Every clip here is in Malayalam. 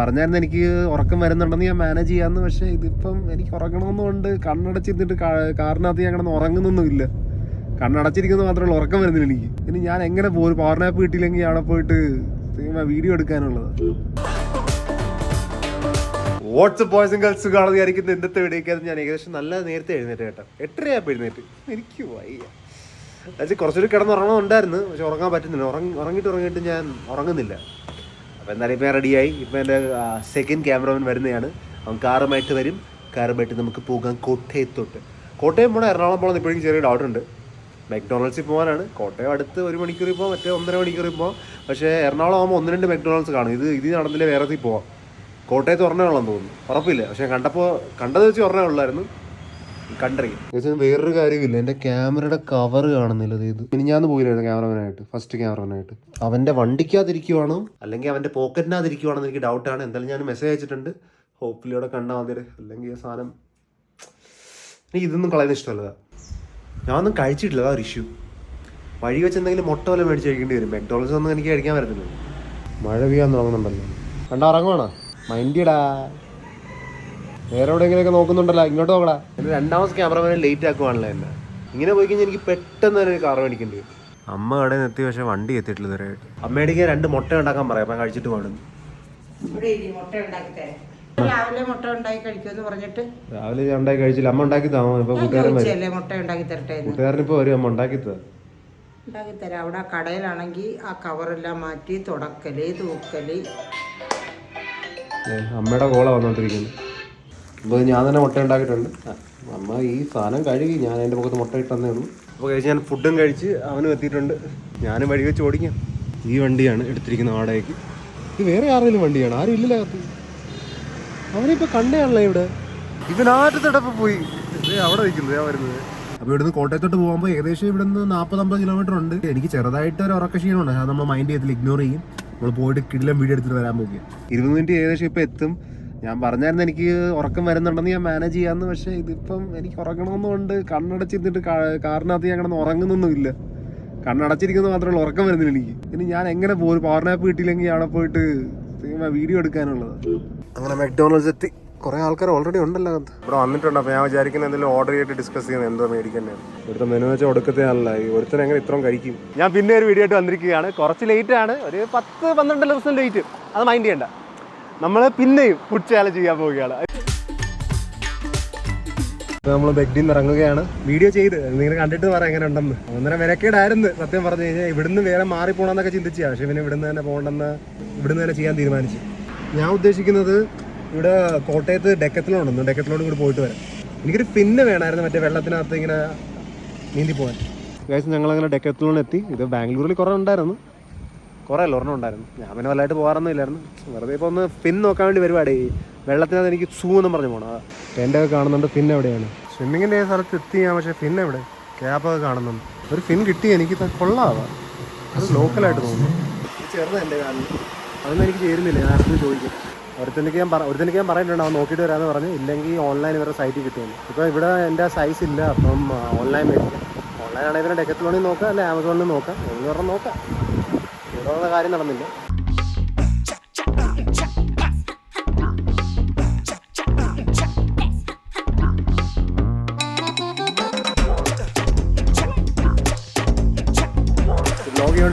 പറഞ്ഞായിരുന്നു എനിക്ക് ഉറക്കം വരുന്നുണ്ടെന്ന് ഞാൻ മാനേജ് ചെയ്യാമെന്ന് പക്ഷേ ഇതിപ്പം എനിക്ക് ഉറങ്ങണമെന്നുണ്ട്. കണ്ണടച്ചിരുന്നിട്ട് കാറിനകത്ത് ഞാൻ കിടന്ന് ഉറങ്ങുന്നൊന്നുമില്ല. കണ്ണടച്ചിരിക്കുന്നത് മാത്രമേ ഉള്ളൂ ഉറക്കം വരുന്നില്ല എനിക്ക്. ഇനി ഞാൻ എങ്ങനെ പോകും പവർ നാപ്പ് കിട്ടിയില്ലെങ്കിൽ അവിടെ പോയിട്ട് വീഡിയോ എടുക്കാനുള്ളത്. വാട്സപ്പ് ബോയ്സും ഗേൾസും കാണാൻ വിചാരിക്കുന്ന ഇന്നത്തെ വീഡിയോക്കാരും ഞാൻ ഏകദേശം നല്ല നേരത്തെ എഴുന്നേറ്റ് കേട്ടോ. എട്ടരയാപ്പ് എഴുന്നേറ്റ്. എനിക്ക് വയ്യ. അതായത് കുറച്ചൊരു കിടന്നുറങ്ങണമുണ്ടായിരുന്നു പക്ഷെ ഉറങ്ങാൻ പറ്റുന്നില്ല. ഉറങ്ങി ഉറങ്ങിയിട്ട് ഉറങ്ങിയിട്ട് ഞാൻ ഉറങ്ങുന്നില്ല. അപ്പോൾ എന്തായാലും ഇപ്പം റെഡിയായി ഇപ്പം എന്റെ സെക്കൻഡ് ക്യാമറമാൻ വരുന്നതാണ്. അവൻ കാറുമായിട്ട് വരും. കാറുമായിട്ട് നമുക്ക് പോകാം കോട്ടയത്തോട്ട്. കോട്ടയം പോകണം എറണാകുളം പോകണം ഇപ്പോഴേക്കും ചെറിയ ഡൗട്ട് ഉണ്ട്. മെക്ഡൊണാൾഡ്സിൽ പോകാനാണ് കോട്ടയം അടുത്ത് ഒരു മണിക്കൂർ പോകാം മറ്റേ ഒന്നര മണിക്കൂർ പോകാം പക്ഷേ എറണാകുളം ആകുമ്പോൾ ഒന്ന് രണ്ട് മെക്ഡൊണാൾഡ്സ് കാണും. ഇത് ഇത് നടന്നില്ല വേറെ പോവാം. കോട്ടയത്ത് ഒരെണ്ണമുള്ളതെന്ന് തോന്നുന്നു. ഉറപ്പില്ല. പക്ഷേ കണ്ടപ്പോൾ കണ്ടത് വെച്ച് ഒരെണ്ണേ ഉള്ളായിരുന്നു. വേറൊരു കാര്യമില്ല എന്റെ ക്യാമറയുടെ കവർ കാണുന്നില്ല ഇത്. ഇനി ഞാൻ പോയില്ലായിരുന്നു ക്യാമറമാനായിട്ട്. ഫസ്റ്റ് ക്യാമറമാനായിട്ട്. അവന്റെ വണ്ടിക്കാതിരിക്കുവാണോ അല്ലെങ്കിൽ അവന്റെ പോക്കറ്റിനകത്തിരിക്കുവാണെന്ന് എനിക്ക് ആണ്. എന്തായാലും ഞാൻ മെസ്സേജ് അയച്ചിട്ടുണ്ട്. ഹോപ്പിലൂടെ കണ്ടാൽ മതി. അല്ലെങ്കിൽ ആ സാധനം എനിക്ക് ഇതൊന്നും കളയുന്ന ഇഷ്ടമല്ല ഞാനൊന്നും കഴിച്ചിട്ടില്ല. അതാ ഇഷ്യൂ വഴി വെച്ച് എന്തെങ്കിലും മുട്ട വല്ല മേടിച്ച് കഴിക്കേണ്ടി വരും. മെക്ഡോളൻസ് ഒന്നും എനിക്ക് കഴിക്കാൻ പറ്റത്തില്ല. മഴ പെയ്യാൻ തുടങ്ങുന്നുണ്ടല്ലോ. കണ്ടാ ഇറങ്ങുവാണോ വേറെ എവിടെയെങ്കിലുമൊക്കെ നോക്കുന്നുണ്ടല്ലോ. ഇങ്ങോട്ട് നോക്കടാ. എന്റെ രണ്ടാമത്തെ ക്യാമറമാനെ ലേറ്റ് ആക്കുവാണല്ലോ എന്നെ. ഇങ്ങനെ പോയി കഴിഞ്ഞാൽ എനിക്ക് പെട്ടെന്ന് ഒരു കാർ മേടിക്കേണ്ടി വരും. അമ്മ കടയിൽ നിന്ന് എത്തി പക്ഷെ വണ്ടി എത്തിയിട്ടില്ല ഇതുവരെയായിട്ട് അമ്മയുടെ രണ്ട് മുട്ട ഉണ്ടാക്കാൻ പറയാം. അപ്പം കഴിച്ചിട്ട് വേണം രാവിലെ മുട്ട ഉണ്ടാക്കി കഴിക്കുമെന്ന് പറഞ്ഞിട്ട് രാവിലെ ഞാൻ ഉണ്ടാക്കി കഴിച്ചില്ല. അമ്മ ഉണ്ടാക്കി താമോ ഇപ്പൊ കൂട്ടുകാരൻ വരും. ചോദിച്ചല്ലേ മുട്ട ഉണ്ടാക്കി തരട്ടെ എന്ന്? കൂട്ടുകാരൻ ഇപ്പോൾ വരും. അമ്മ ഉണ്ടാക്കി തരാം. ഉണ്ടാക്കി തരാം. അവിടെ ആ കടയിലാണെങ്കിൽ ആ കവറെല്ലാം മാറ്റി തുടക്കൽ തൂക്കൽ. അമ്മയുടെ കോള വന്നോണ്ടിരിക്കുന്നു. അപ്പോൾ ഞാൻ തന്നെ മുട്ട ഉണ്ടാക്കിയിട്ടുണ്ട്. അമ്മ ഈ സാധനം കഴുകി ഞാൻ എന്റെ മുഖത്ത് മുട്ട ഇട്ടെന്നേ ഉള്ളൂ. അപ്പോൾ കഴിച്ച് ഞാൻ ഫുഡും കഴിച്ച് അവനും എത്തിയിട്ടുണ്ട്. ഞാനും വഴി വെച്ച് ഓടിക്കാം. ഈ വണ്ടിയാണ് എടുത്തിരിക്കുന്ന വാടകയ്ക്ക്. ഇത് വേറെ ആരെങ്കിലും വണ്ടിയാണ്? ആരും ഇല്ലല്ലോ അകത്ത്. അവനിപ്പോൾ കണ്ടയാണല്ലോ ഇവിടെ? ഇവനാറ്റത്തടപ്പ് പോയി? അവിടെ നിൽക്കുന്നത് ഞാൻ വരുന്നത്. അപ്പോൾ ഇവിടുന്ന് കോട്ടയത്തോട്ട് പോകുമ്പോൾ ഏകദേശം ഇവിടുന്ന് നാൽപ്പത്തമ്പത് കിലോമീറ്റർ ഉണ്ട്. എനിക്ക് ചെറുതായിട്ട് ഒരു ഉറക്ക ക്ഷീണമുണ്ട്. അത് നമ്മൾ മൈൻഡ് ചെയ്യത്തില്ല ഇഗ്നോർ ചെയ്യും. നമ്മൾ പോയിട്ട് കിടിലം വീട് എടുത്തിട്ട് വരാൻ പോകുക ഇരുപത് മിനിറ്റ് ഏകദേശം ഇപ്പോൾ എത്തും. ഞാൻ പറഞ്ഞായിരുന്നു എനിക്ക് ഉറക്കം വരുന്നുണ്ടെന്ന് ഞാൻ മാനേജ് ചെയ്യാമെന്ന് പക്ഷേ ഇതിപ്പം എനിക്ക് ഉറങ്ങണമെന്നുണ്ട്. കണ്ണടച്ചിരുന്നിട്ട് കാറിനകത്ത് ഞാൻ കിടന്ന് ഉറങ്ങുന്നൊന്നുമില്ല. കണ്ണടച്ചിരിക്കുന്നത് മാത്രമേ ഉള്ളൂ ഉറക്കം വരുന്നില്ല എനിക്ക്. ഇനി ഞാൻ എങ്ങനെ പോകും? പവർ നാപ്പ് കിട്ടിയില്ലെങ്കിൽ അവിടെ പോയിട്ട് വീഡിയോ എടുക്കാനുള്ളത്. അങ്ങനെ മെക്ഡോണൾഡ്സ് എത്തി. കുറേ ആൾക്കാർ ഓൾറെഡി ഉണ്ടല്ലോ ഇവിടെ വന്നിട്ടുണ്ട് അപ്പോൾ ഞാൻ വിചാരിക്കുന്നത് എന്തെങ്കിലും ഓർഡർ ചെയ്തിട്ട് ഡിസ്കസ് ചെയ്യുന്നത് എന്തോ മേടിക്കുന്നത് ഇവിടുത്തെ മെനു വെച്ചാൽ ഒടുക്കത്തെ ഈ ഒരുത്തൻ എങ്ങനെ ഇത്രയും കഴിക്കും? ഞാൻ പിന്നെ ഒരു വീഡിയോ ആയിട്ട് വന്നിരിക്കുകയാണ്. കുറച്ച് ലേറ്റ് ആണ്. ഒരു പത്ത് പന്ത്രണ്ട് ദിവസം ലേറ്റ് അത് മൈൻഡ് ചെയ്യണ്ട. നമ്മൾ പിന്നെയും ഫുഡ് ചാലഞ്ച് ചെയ്യാൻ പോവുകയാണ്. നമ്മൾ ബെഗ്ഡിൽ നിന്ന് ഇറങ്ങുകയാണ്. വീഡിയോ ചെയ്ത് നിങ്ങൾ കണ്ടിട്ട് പറ എങ്ങനെ ഉണ്ടെന്ന് ഒന്നര വിലക്കേടായിരുന്നു. സത്യം പറഞ്ഞു കഴിഞ്ഞാൽ ഇവിടുന്ന് വേറെ മാറി പോകണമെന്നൊക്കെ ചിന്തിച്ചു. പക്ഷെ പിന്നെ ഇവിടുന്ന് തന്നെ പോകണമെന്ന് ഇവിടുന്ന് തന്നെ ചെയ്യാൻ തീരുമാനിച്ചു. ഞാൻ ഉദ്ദേശിക്കുന്നത് ഇവിടെ കോട്ടയത്ത് ഡെക്കത്തിലോണ്ടെന്ന് ഡെക്കത്തിലോട് കൂടി പോയിട്ട് വരാം. എനിക്കൊരു പിന്നെ വേണമായിരുന്നു മറ്റേ വെള്ളത്തിനകത്ത് ഇങ്ങനെ നീന്തി പോകാൻ. ഞങ്ങൾ ഞങ്ങളങ്ങനെ ഡെക്കത്തിലോണ്ട് എത്തി. ഇത് ബാംഗ്ലൂരിൽ കുറേ ഉണ്ടായിരുന്നു. കുറേ അല്ല ഉണ്ടായിരുന്നു. ഞാൻ പിന്നെ വല്ലതായിട്ട് പോകാറൊന്നും ഇല്ലായിരുന്നു. വെറുതെ ഇപ്പോൾ ഒന്ന് പിൻ നോക്കാൻ വേണ്ടി പരിപാടി വെള്ളത്തിനകത്ത് എനിക്ക് സൂ എന്നും പറഞ്ഞു പോകണം എന്റെ ഒക്കെ കാണുന്നുണ്ട്. ഫിൻ എവിടെയാണ്? സ്വിമ്മിങ്ങിന്റെ സ്ഥലത്ത് എത്തി ഞാൻ പക്ഷേ ഫിൻ എവിടെ? ക്യാബൊക്കെ കാണുന്നുണ്ട്. ഒരു ഫിൻ കിട്ടി എനിക്ക്. കൊള്ളാവാ? അത് ലോക്കലായിട്ട് തോന്നുന്നു. ചെറുതാണ് എന്റെ കാലിൽ. അതൊന്നും എനിക്ക് ചേരുന്നില്ല. ഞാൻ അടുത്ത് ചോദിക്കും. ഒരുത്തനിക്ക് ഞാൻ പറ ഒരുത്തനിക്ക് ഞാൻ പറഞ്ഞിട്ടുണ്ട് അവൻ നോക്കിയിട്ട് വരാമെന്ന് പറഞ്ഞു. ഇല്ലെങ്കിൽ ഓൺലൈൻ ഇവരുടെ സൈറ്റിൽ കിട്ടുമെന്ന്. ഇപ്പോൾ ഇവിടെ എന്റെ സൈസ് ഇല്ല. അപ്പം ഓൺലൈൻ മേടിക്കാം ഓൺലൈൻ ആണെങ്കിൽ ഡെക്കത്തിലോണിൽ നോക്കാം. അല്ലെ ആമസോണിൽ നോക്കാം. എന്ന് പറഞ്ഞാൽ നോക്കാം. ഉള്ള കാര്യം നടന്നില്ല.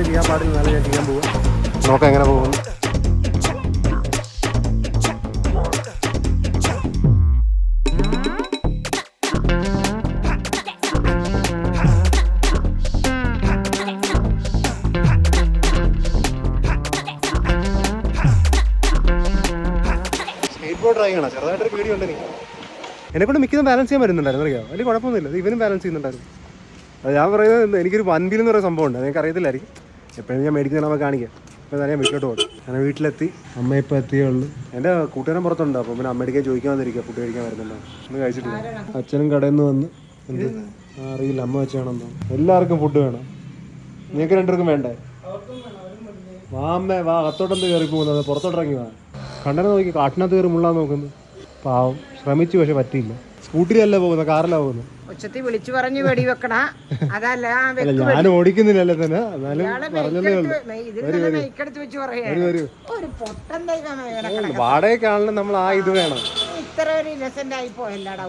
ചെയ്യാൻ പാടില്ല നല്ല ഞാൻ ചെയ്യാൻ പോവാം നോക്കാം എങ്ങനെ പോകുന്നു. ചെറുതായിട്ടൊരു പേടിയുണ്ട് എനിക്ക്. എന്നെ കൊണ്ട് മിക്കതും ബാലൻസ് ചെയ്യാൻ പറ്റുന്നുണ്ടായിരുന്നു അറിയാം? വലിയ കുഴപ്പമൊന്നുമില്ല. ഇവനും ബാലൻസ് ചെയ്യുന്നുണ്ടായിരുന്നു. അത് ഞാൻ പറയുന്നത് എനിക്കൊരു വൻപിൽ എന്ന് പറയുന്ന സംഭവം ഉണ്ട്. അതെനിക്ക് അറിയത്തില്ലായിരിക്കും. എപ്പോഴും ഞാൻ മേടിക്കുന്ന നമുക്ക് കാണിക്കാം. ഇപ്പം ഞാൻ വീട്ടിലോട്ട് പോകും ഞാൻ വീട്ടിലെത്തി. അമ്മ ഇപ്പോൾ എത്തിയേ ഉള്ളൂ. എന്റെ കൂട്ടുകാരൻ പുറത്തുണ്ട്. അപ്പം പിന്നെ അമ്മയ്ക്ക് ചോദിക്കാൻ വന്നിരിക്കുക ഫുഡ് കഴിക്കാൻ വരുന്നുണ്ടോ? ഒന്ന് കഴിച്ചിട്ടില്ല. അച്ഛനും കടയിൽ നിന്ന് വന്ന്. എന്ത്? അറിയില്ല. അമ്മ വെച്ചാണെന്നോ എല്ലാവർക്കും ഫുഡ് വേണം. നിങ്ങൾക്ക് രണ്ടുപേർക്കും വേണ്ടേ? വാ അമ്മേ. വാ അകത്തോട്ടെന്ത് കയറി പോകുന്നത് പുറത്തോട്ടിറങ്ങി വാ. കണ്ടനെ നോക്കി കാട്ടിനകത്ത് കയറി മുള്ളാൻ നോക്കുന്നു പാവം. ശ്രമിച്ചു പക്ഷെ പറ്റിയില്ല. സ്കൂട്ടിയിലല്ല പോകുന്നത്? കാറിലാണ് പോകുന്നത്? ഉച്ചത്തി വിളിച്ചു പറഞ്ഞു വെടി വെക്കണ അതല്ല ഞാൻ ഓടിക്കുന്നില്ലല്ലേ തന്നെ. എന്നാലും കിടക്ക. നമ്മൾ ആ ഇത് വേണം. ഇത്ര ഒരു ഇന്നസെന്റ് ആയി പോയല്ലാടാ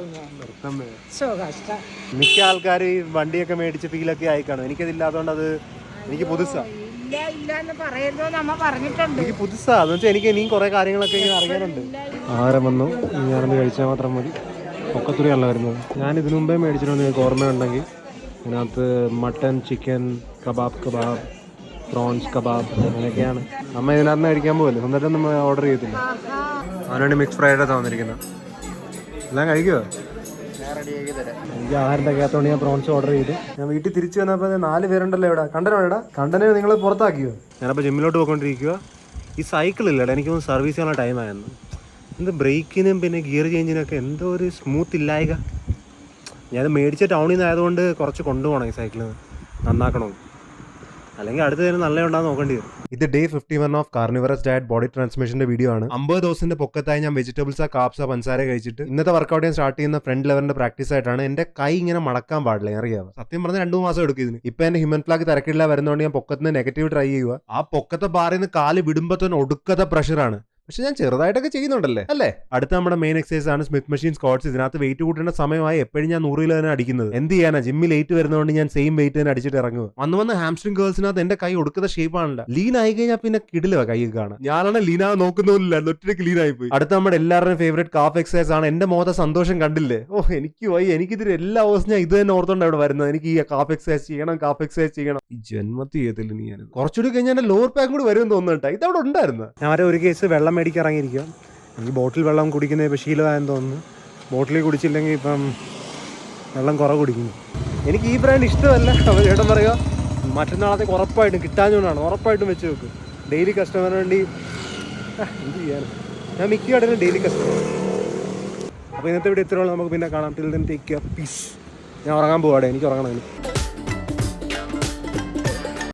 മിക്ക ആൾക്കാർ വണ്ടിയൊക്കെ മേടിച്ച് ഫീലൊക്കെ ആയിക്കാണോ എനിക്കതില്ലാത്തോണ്ട് അത് എനിക്ക് പുതുസാ. ഇല്ല ഇല്ല എന്ന് പറഞ്ഞിട്ടുണ്ട്. എനിക്ക് പുതുസാ. എന്ന് വെച്ചാൽ എനിക്ക് ഇനിയും കുറെ കാര്യങ്ങളൊക്കെ ഇങ്ങനെ അറിയാനുണ്ട്. ആഹാരം വന്നു. ഞാനത് കഴിച്ചാൽ മാത്രം മതി. ഒക്കത്തുരിയല്ല വരുന്നത്. ഞാൻ ഇതിനു മുമ്പേ മേടിച്ചിട്ടുണ്ട് നിങ്ങൾക്ക് ഓർമ്മയുണ്ടെങ്കിൽ. ഇതിനകത്ത് mutton chicken kebab kebab prawns kebab അങ്ങനെയൊക്കെയാണ്. അമ്മ ഇതിനകത്ത് കഴിക്കാൻ പോകല്ലേ എന്നിട്ട് നമ്മൾ ഓർഡർ ചെയ്തില്ല അതിനുവേണ്ടി മിക്സ് ഫ്രൈഡ് തന്നിരിക്കുന്നത് എല്ലാം കഴിക്കുമോ എനിക്ക് ആഹാരം തികയാത്തോണ്ട് ഞാൻ പ്രോൺസ് ഓർഡർ ചെയ്തു. ഞാൻ വീട്ടിൽ തിരിച്ചു വന്നപ്പോൾ നാല് പേരുണ്ടല്ലോ ഇവിടെ. കണ്ടനോ എടാ? കണ്ടനെ നിങ്ങൾ പുറത്താക്കിയോ? ഞാനപ്പോൾ ജിമ്മിലോട്ട് പോയിക്കൊണ്ടിരിക്കുക ഈ സൈക്കിൾ ഇല്ലടാ എനിക്ക് സർവീസ് ചെയ്യാനുള്ള ടൈം ആയിരുന്നു. എന്ത് ബ്രേക്കിനും പിന്നെ ഗിയർ ചേഞ്ചിനും ഒക്കെ എന്തോ ഒരു സ്മൂത്ത് ഇല്ലായക. ഞാൻ മേടിച്ച ടൗണിൽ നിന്ന് ആയതുകൊണ്ട് കുറച്ച് കൊണ്ടുപോകണം ഈ സൈക്കിൾ നന്നാക്കണം അല്ലെങ്കിൽ അടുത്ത നേരം നല്ല ഉണ്ടാകുന്ന നോക്കേണ്ടി വരും. ഇത് day fifty one of carnivorous diet body ട്രാൻസ്മിഷന്റെ video ആണ്. അമ്പത് ദിവസത്തിന്റെ പൊക്കത്തായി ഞാൻ വെജിറ്റബിൾസ് കാപ്സ പഞ്ചസാര കഴിച്ചിട്ട് ഇന്നത്തെ വർക്കൗട്ട് ഞാൻ സ്റ്റാർട്ട് ചെയ്യുന്ന ഫ്രണ്ട് ലെവലിന്റെ പ്രാക്ടീസ് ആയിട്ടാണ് എന്റെ കൈ ഇങ്ങനെ മടക്കാൻ പാടില്ല അറിയാം സത്യം പറഞ്ഞ രണ്ടു മാസം എടുക്കും ഇതിന്. ഇപ്പൊ എന്റെ ഹ്യൂമൻ ഫ്ലാഗ് തിരക്കില്ല വരുന്നതുകൊണ്ട് ഞാൻ പൊക്കത്തിന് നെഗറ്റീവ് ട്രൈ ചെയ്യുക ആ പൊക്കത്തെ ബാറിന്ന് നിന്ന് കാൽ വിടുമ്പോ തന്നെ ഒടുക്കത്തെ പ്രഷറാണ് പക്ഷെ ഞാൻ ചെറുതായിട്ടൊക്കെ ചെയ്യുന്നുണ്ടല്ലേ? അല്ലേ? അടുത്ത നമ്മുടെ മെയിൻ എക്സസൈസ് ആണ് സ്മിത്ത് മെഷീൻ സ്കോട്ട്സ് ഇതിനകത്ത് വെയിറ്റ് കൂട്ടേണ്ട സമയമായി എപ്പോഴും ഞാൻ നൂറ് കിലോ തന്നെ അടിക്കുന്നത്. എന്ത് ചെയ്യാനാ? ജിമ്മിൽ ലേറ്റ് വരുന്നതുകൊണ്ട് ഞാൻ സെയിം വെയിറ്റ് തന്നെ അടിച്ചിട്ട് ഇറങ്ങുക. വന്ന് വന്ന് ഹാംസ്ട്രിങ് ഗേൾസിനകത്ത് എന്റെ കൈ ഒടുക്കുന്ന ഷേപ്പ് ആണല്ലോ. ലീൻ ആയി കഴിഞ്ഞാൽ പിന്നെ കിടിലുവ കൈ കാണാൻ. ഞാനാണ് ലീന നോക്കുന്നില്ല ഒറ്റയ്ക്ക് ലീൻ ആയി പോയി. അടുത്ത നമ്മുടെ എല്ലാവരുടെയും ഫേവറേറ്റ് കാഫ് എക്സസൈസ് ആണ് എന്റെ മോത സന്തോഷം കണ്ടില്ലേ? ഓ എനിക്ക് വൈ എനിക്കിതിൽ എല്ലാ ദിവസവും ഞാൻ ഇത് തന്നെ ഓർത്തോണ്ട് അവിടെ വരുന്നത്. എനിക്ക് ഈ കാഫ് എക്സസൈസ് ചെയ്യണം കാഫ് എക്സസൈസ് ചെയ്യണം. ഈ ജന്മത്തിൽ ചെയ്തില്ല നീ ഞാൻ കുറച്ചുകൂടി കഴിഞ്ഞാൽ എന്റെ ലോവർ പാക്ക് കൂടി വരും തോന്നുന്നു ഇത് അവിടെ ഉണ്ടായിരുന്നു? ഞാൻ ഒരു കേസ് വെള്ളം മേടിക്കാൻ ഇറങ്ങിയിരിക്കുക എനിക്ക് ബോട്ടിൽ വെള്ളം കുടിക്കുന്നത് ഇപ്പോൾ ശീലമായെന്ന് തോന്നുന്നു. ബോട്ടിൽ കുടിച്ചില്ലെങ്കിൽ ഇപ്പം വെള്ളം കുറവ് കുടിക്കുന്നു. എനിക്ക് ഈ ബ്രാൻഡ് ഇഷ്ടമല്ല. ചേട്ടൻ പറയുക മറ്റന്നാളത്തേക്ക് ഉറപ്പായിട്ടും കിട്ടാഞ്ഞുകൊണ്ടാണ്. ഉറപ്പായിട്ടും വെച്ച് വെക്കും ഡെയിലി കസ്റ്റമറിന് വേണ്ടി എന്ത് ചെയ്യാനും? ഞാൻ മിക്ക കടയിലും ഡെയിലി കസ്റ്റമർ അപ്പോൾ ഇന്നത്തെ വീഡിയോ ഇത്രയുള്ള നമുക്ക് പിന്നെ കാണാം. Till then take care peace ഞാൻ ഉറങ്ങാൻ പോവാടെ. എനിക്ക് ഉറങ്ങണം